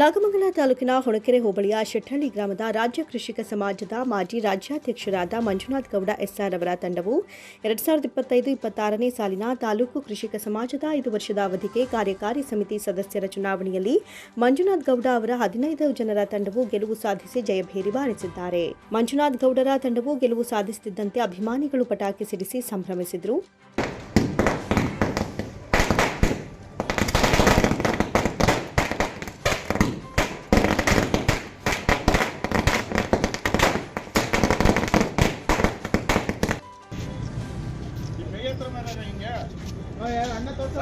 ನಾಗಮಂಗಲ ತಾಲೂಕಿನ ಹೊಣಕೆರೆ ಹೋಬಳಿಯ ಶೆಟ್ಟಹಳ್ಳಿ ಗ್ರಾಮದ ರಾಜ್ಯ ಕೃಷಿಕ ಸಮಾಜದ ಮಾಜಿ ರಾಜ್ಯಾಧ್ಯಕ್ಷರಾದ ಮಂಜುನಾಥ್ ಗೌಡ ಎಸ್ಆರ್ ಅವರ ತಂಡವು ಎರಡ್ ಸಾವಿರದ ಇಪ್ಪತ್ತೈದು ಇಪ್ಪತ್ತಾರನೇ ಸಾಲಿನ ತಾಲೂಕು ಕೃಷಿಕ ಸಮಾಜದ ಐದು ವರ್ಷದ ಅವಧಿಗೆ ಕಾರ್ಯಕಾರಿ ಸಮಿತಿ ಸದಸ್ಯರ ಚುನಾವಣೆಯಲ್ಲಿ ಮಂಜುನಾಥ್ ಗೌಡ ಅವರ ಹದಿನೈದು ಜನರ ತಂಡವು ಗೆಲುವು ಸಾಧಿಸಿ ಜಯಭೇರಿ ಬಾರಿಸಿದ್ದಾರೆ. ಮಂಜುನಾಥ್ ಗೌಡರ ತಂಡವು ಗೆಲುವು ಸಾಧಿಸುತ್ತಿದ್ದಂತೆ ಅಭಿಮಾನಿಗಳು ಪಟಾಕಿ ಸಿಡಿಸಿ ಸಂಭ್ರಮಿಸಿದರು. ಹಿಂಗೆ? ಅಣ್ಣ ತೋರ್ಸ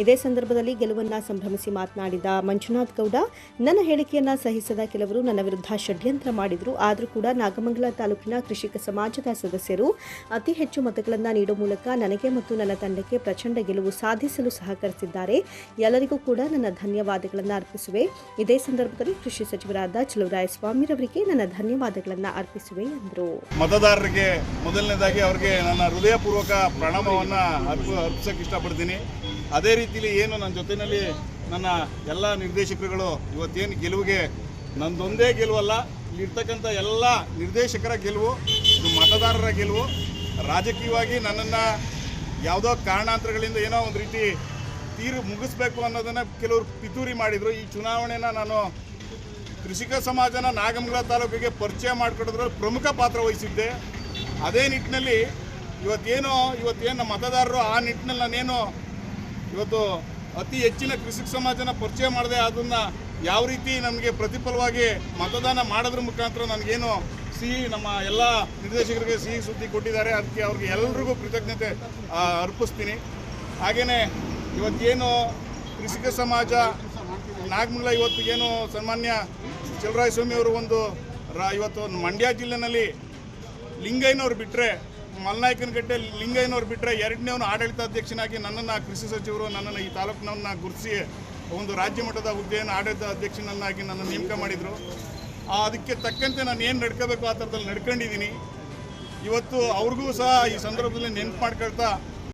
ಇದೇ ಸಂದರ್ಭದಲ್ಲಿ ಗೆಲುವನ್ನ ಸಂಭ್ರಮಿಸಿ ಮಾತನಾಡಿದ ಮಂಜುನಾಥ್ ಗೌಡ, ನನ್ನ ಹೇಳಿಕೆಯನ್ನ ಸಹಿಸದ ಕೆಲವರು ನನ್ನ ವಿರುದ್ಧ ಷಡ್ಯಂತ್ರ ಮಾಡಿದ್ರು. ಆದರೂ ಕೂಡ ನಾಗಮಂಗಲ ತಾಲೂಕಿನ ಕೃಷಿಕ ಸಮಾಜದ ಸದಸ್ಯರು ಅತಿ ಹೆಚ್ಚು ಮತಗಳನ್ನು ನೀಡುವ ಮೂಲಕ ನನಗೆ ಮತ್ತು ನನ್ನ ತಂಡಕ್ಕೆ ಪ್ರಚಂಡ ಗೆಲುವು ಸಾಧಿಸಲು ಸಹಕರಿಸಿದ್ದಾರೆ. ಎಲ್ಲರಿಗೂ ಕೂಡ ನನ್ನ ಧನ್ಯವಾದಗಳನ್ನು ಅರ್ಪಿಸುವೆ. ಇದೇ ಸಂದರ್ಭದಲ್ಲಿ ಕೃಷಿ ಸಚಿವರಾದ ಸ್ವಾಮಿರವರಿಗೆ ನನ್ನ ಧನ್ಯವಾದಗಳನ್ನು ಅರ್ಪಿಸುವೆ ಎಂದರು. ಮತದಾರರಿಗೆ ಮೊದಲನೇದಾಗಿ ಅವರಿಗೆ ನನ್ನ ಹೃದಯಪೂರ್ವಕ ಪ್ರಣಾಮವನ್ನು ಅರ್ಪಿಸಕ್ಕೆ ಅರ್ಪಿಸೋಕೆ ಇಷ್ಟಪಡ್ತೀನಿ. ಅದೇ ರೀತಿಲಿ ಏನು ನನ್ನ ಜೊತೆಯಲ್ಲಿ ನನ್ನ ಎಲ್ಲ ನಿರ್ದೇಶಕರುಗಳು ಇವತ್ತೇನು ಗೆಲುವಿಗೆ ನಂದೊಂದೇ ಗೆಲುವಲ್ಲ ಇಲ್ಲಿರ್ತಕ್ಕಂಥ ಎಲ್ಲ ನಿರ್ದೇಶಕರ ಗೆಲುವು, ಇದು ಮತದಾರರ ಗೆಲುವು. ರಾಜಕೀಯವಾಗಿ ನನ್ನನ್ನು ಯಾವುದೋ ಕಾರಣಾಂತರಗಳಿಂದ ಏನೋ ಒಂದು ರೀತಿ ತೀರು ಮುಗಿಸ್ಬೇಕು ಅನ್ನೋದನ್ನು ಕೆಲವರು ಪಿತೂರಿ ಮಾಡಿದರು. ಈ ಚುನಾವಣೆನ ನಾನು ಕೃಷಿಕ ಸಮಾಜನ ನಾಗಮಂಗಲ ತಾಲೂಕಿಗೆ ಪರಿಚಯ ಮಾಡಿಕೊಡೋದ್ರಲ್ಲಿ ಪ್ರಮುಖ ಪಾತ್ರ ವಹಿಸಿದ್ದೆ. ಅದೇ ನಿಟ್ಟಿನಲ್ಲಿ ಇವತ್ತೇನೋ, ಇವತ್ತೇನು ಮತದಾರರು ಆ ನಿಟ್ಟಿನಲ್ಲಿ ನಾನೇನು ಇವತ್ತು ಅತಿ ಹೆಚ್ಚಿನ ಕೃಷಿಕ ಸಮಾಜನ ಪರಿಚಯ ಮಾಡಿದೆ ಅದನ್ನು ಯಾವ ರೀತಿ ನಮಗೆ ಪ್ರತಿಫಲವಾಗಿ ಮತದಾನ ಮಾಡೋದ್ರ ಮುಖಾಂತರ ನನಗೇನು ಸಿಹಿ ನಮ್ಮ ಎಲ್ಲ ನಿರ್ದೇಶಕರಿಗೆ ಸಿಹಿ ಸುದ್ದಿ ಕೊಟ್ಟಿದ್ದಾರೆ, ಅದಕ್ಕೆ ಅವ್ರಿಗೆ ಎಲ್ಲರಿಗೂ ಕೃತಜ್ಞತೆ ಅರ್ಪಿಸ್ತೀನಿ. ಹಾಗೆಯೇ ಇವತ್ತೇನು ಕೃಷಿಕ ಸಮಾಜ, ನಾಗಮಂಗಲ ಇವತ್ತು ಏನು ಸನ್ಮಾನ್ಯ ಚಲರಾಯ ಸ್ವಾಮಿ ಅವರು ಒಂದು ರಾ ಇವತ್ತು ಮಂಡ್ಯ ಜಿಲ್ಲೆನಲ್ಲಿ ಲಿಂಗಯ್ಯನವ್ರು ಬಿಟ್ಟರೆ ಮಲ್ನಾಯಕನಗಟ್ಟೆ ಲಿಂಗಯ್ಯನವ್ರು ಬಿಟ್ಟರೆ ಎರಡನೇವನು ಆಡಳಿತಾಧ್ಯಕ್ಷನಾಗಿ ನನ್ನನ್ನು ಕೃಷಿ ಸಚಿವರು, ನನ್ನನ್ನು ಈ ತಾಲೂಕಿನವನ್ನ ಗುರುತಿಸಿ ಒಂದು ರಾಜ್ಯ ಮಟ್ಟದ ಹುದ್ದೆಯನ್ನು ಆಡಳಿತ ಅಧ್ಯಕ್ಷನನ್ನಾಗಿ ನನ್ನ ನೇಮಕ ಮಾಡಿದರು. ಅದಕ್ಕೆ ತಕ್ಕಂತೆ ನಾನು ಏನು ನಡ್ಕೋಬೇಕು ಆ ಥರದಲ್ಲಿ ನಡ್ಕೊಂಡಿದ್ದೀನಿ. ಇವತ್ತು ಅವ್ರಿಗೂ ಸಹ ಈ ಸಂದರ್ಭದಲ್ಲಿ ನೆನ್ಪು ಮಾಡ್ಕೊಳ್ತಾ